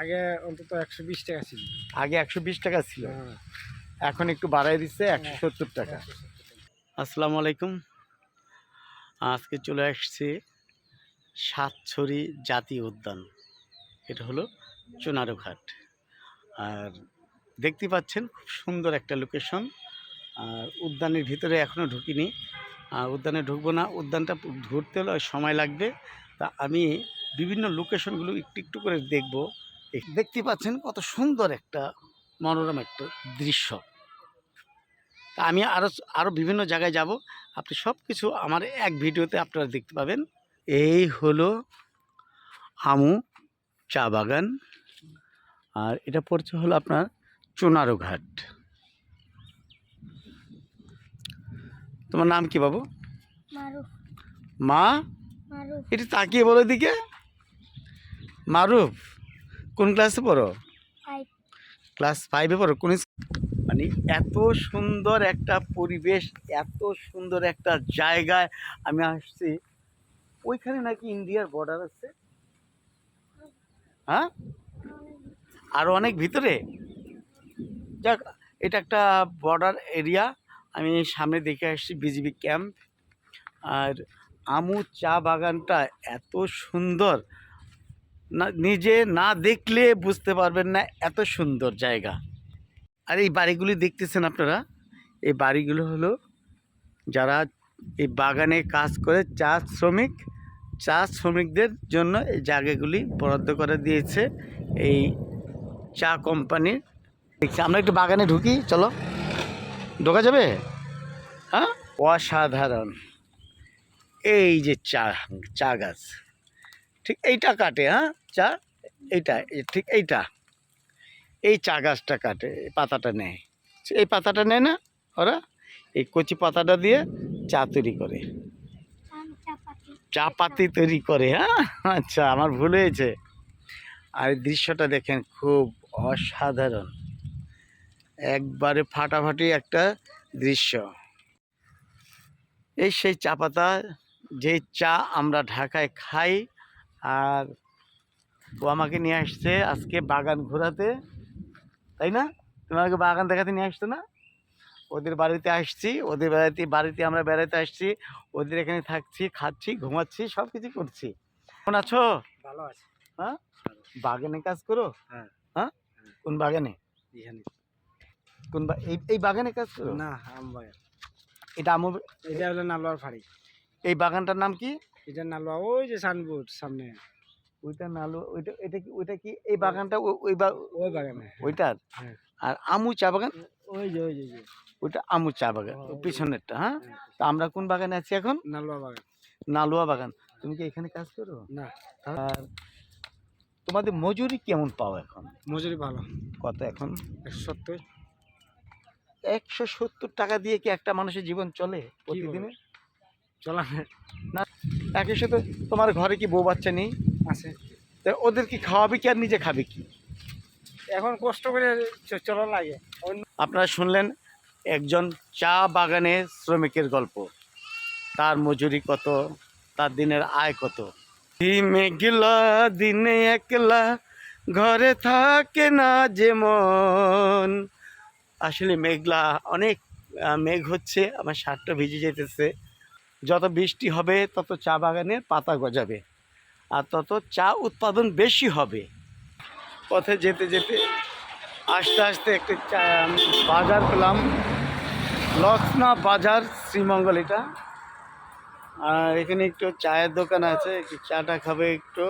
আগে অন্তত একশো বিশ টাকা ছিল। আগে একশো বিশ টাকা ছিল। হ্যাঁ, এখন একটু বাড়াই দিচ্ছে একশো সত্তর টাকা। 170 আসসালামু আলাইকুম। আজকে চলে আসছি সাতছড়ি জাতীয় উদ্যান। এটা হলো চুনারু ঘাট আর দেখতে পাচ্ছেন খুব সুন্দর একটা লোকেশন আর উদ্যানের ভিতরে এখনও ঢুকিনি। আর উদ্যানে ঢুকবো না। উদ্যানটা ঘুরতে হলে সময় লাগবে। তা আমি বিভিন্ন লোকেশনগুলো একটু একটু করে দেখব। দেখতে পাচ্ছেন কত সুন্দর একটা মনোরম একটা দৃশ্য। তা আমি আরও আরও বিভিন্ন জায়গায় যাব। আপনি সব কিছু আমার এক ভিডিওতে আপনারা দেখতে পাবেন। এই হলো আমু চা বাগান। আর এটা পড়ছে হলো আপনার চুনারু ঘাট তোমার নাম কি বাবু? মা? এটা তাকিয়ে বলো দিকে মারুফ। কোন ক্লাসে পড়ো? ক্লাস ফাইভে পড়ো? কোন মানে এত সুন্দর একটা পরিবেশ এত সুন্দর একটা জায়গায় আমি আসছি। ওইখানে নাকি ইন্ডিয়ার বর্ডার আছে? হ্যাঁ? আরও অনেক ভিতরে? যাক এটা একটা বর্ডার এরিয়া আমি সামনে দেখে আসছি বিজিবি ক্যাম্প আর আমু চা বাগানটা এত সুন্দর। না, নিজে না দেখলে বুঝতে পারবেন না, এত সুন্দর জায়গা। আর এই বাড়িগুলি দেখতেছেন আপনারা? এই বাড়িগুলো হলো যারা এই বাগানে কাজ করে, চা শ্রমিক, চা শ্রমিকদের জন্য এই জায়গাগুলি বরাদ্দ করে দিয়েছে এই চা কোম্পানির। দেখছি, আমরা একটু বাগানে ঢুকি, চলো। ঢোকা যাবে? হ্যাঁ? অসাধারণ। এই যে চা চা গাছ। ঠিক এইটা কাটে হ্যাঁ? চা, এইটা ঠিক এইটা। এই চা গাছটা কাটে, এই পাতাটা নেয়। এই পাতাটা নেয় না ওরা? এই কচি পাতাটা দিয়ে চা তৈরি করে। চা পাতি তৈরি করে হ্যাঁ? আচ্ছা আমার ভুল হয়েছে। আর দৃশ্যটা দেখেন খুব অসাধারণ। একবারে ফাটাফাটি একটা দৃশ্য। এই সেই চা পাতা যে চা আমরা ঢাকায় খাই আর ও আমাকে নিয়ে আসছে আজকে বাগান ঘোরাতে তাই না? তুমি আমাকে বাগান দেখাতে নিয়ে আসতো না? ওদের বাড়িতে আসছি ওদের বাড়িতে বাড়িতে আমরা বেড়াতে আসছি ওদের এখানে থাকছি খাচ্ছি ঘুমাচ্ছি সব কিছু করছি। কেমন আছো? ভালো আছে। হ্যাঁ? বাগানে কাজ করো? হ্যাঁ। হ্যাঁ? কোন বাগানে? কোন এই এই বাগানে কাজ করো? না আম বাগান এটা আমার এটা হলো নালোয়ার ফাড়ি। এই বাগানটার নাম কি? এটা নালোয়া ওই যে সানবোর্ড সামনে। ওইটা নালো ওইটা এটা কি ওইটা কি এই বাগানটা ওই- ওই বাগানে ওইটার? হ্যাঁ। আর আমু চা বাগান? ওই যে ওই যে ওইটা আমু চা বাগান পিছনেরটা হ্যাঁ? হ্যাঁ। তা আমরা কোন বাগানে আছি এখন? নালোয়া বাগান। নালুয়া বাগান। তুমি কি এখানে কাজ করো? না। আর তোমাদের মজুরি কেমন পাও এখন? মজুরি ভালো। কত এখন? একশো সত্তর। একশো সত্তর টাকা দিয়ে কি একটা মানুষের জীবন চলে প্রতিদিনে চলা একই সাথে তোমার ঘরে কি বউ বাচ্চা নেই? আছে। তা ওদের কি খাওয়াবে কি আর নিজে খাবে কি? এখন কষ্ট করে চলা লাগে। আপনারা শুনলেন একজন চা বাগানে শ্রমিকের গল্প। তার মজুরি কত? তার দিনের আয় কত? মেঘলা দিনে একলা ঘরে থাকে না যেমন। আসলে মেঘলা অনেক মেঘ হচ্ছে আমার শার্টটা ভিজে যেতেছে। যত বৃষ্টি হবে, তত চা বাগানের পাতা গজাবে আর তত চা উৎপাদন বেশি হবে। পথে যেতে যেতে আস্তে আস্তে একটি বাজার পেলাম। লক্ষ্ণা বাজার, শ্রীমঙ্গল এটা। আর এখানে একটু চায়ের দোকান আছে, একটু চাটা খাবে একটু।